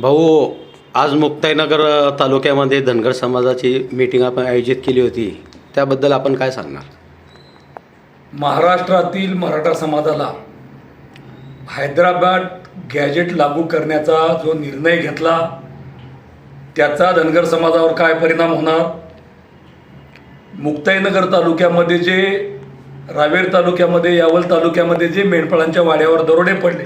भाऊ आज मुक्ताईनगर तालुक्यामध्ये धनगर समाजाची मीटिंग आपण आयोजित केली होती. त्याबद्दल आपण काय सांगणार? महाराष्ट्रातील मराठा समाजाला हैदराबाद गॅजेट लागू करण्याचा जो निर्णय घेतला त्याचा धनगर समाजावर काय परिणाम होणार? मुक्ताईनगर तालुक्यामध्ये जे रावेर तालुक्यामध्ये यावल तालुक्यामध्ये जे मेंढपाळांच्या वाड्यावर दरोडे पडले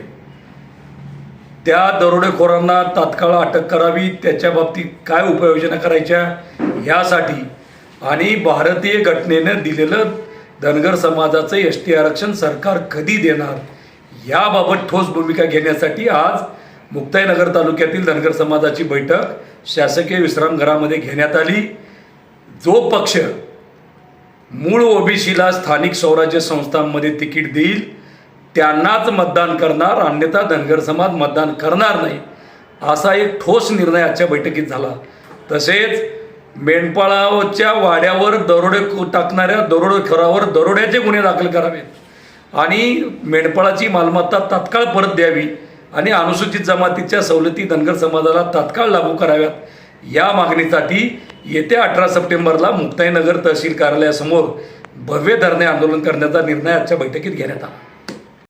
त्या दरोडेखोरांना तात्काळ अटक करावी त्याच्या बाबतीत काय उपाययोजना करायच्या यासाठी आणि भारतीय घटनेनं दिलेलं धनगर समाजाचं एस टी आरक्षण सरकार कधी देणार याबाबत ठोस भूमिका घेण्यासाठी आज मुक्ताईनगर तालुक्यातील धनगर समाजाची बैठक शासकीय विश्रामघरामध्ये घेण्यात आली. जो पक्ष मूळ ओबीसीला स्थानिक स्वराज्य संस्थांमध्ये तिकीट देईल त्यांनाच मतदान करणार अन्यथा धनगर समाज मतदान करणार नाही. असा एक ठोस निर्णय आजच्या बैठकीत झाला. तसेच मेंढपाळाच्या वाड्यावर दरोडे टाकणाऱ्या दरोडेखोरावर दरोड्याचे गुन्हे दाखल करावेत. आणि मेंढपाळाची मालमत्ता तात्काळ परत द्यावी आणि अनुसूचित जमातीच्या सवलती धनगर समाजाला तात्काळ लागू कराव्यात. या मागणीसाठी येत्या अठरा सप्टेंबरला मुक्ताईनगर तहसील कार्यालयासमोर भव्य धरणे आंदोलन करण्याचा निर्णय आजच्या बैठकीत घेण्यात आला.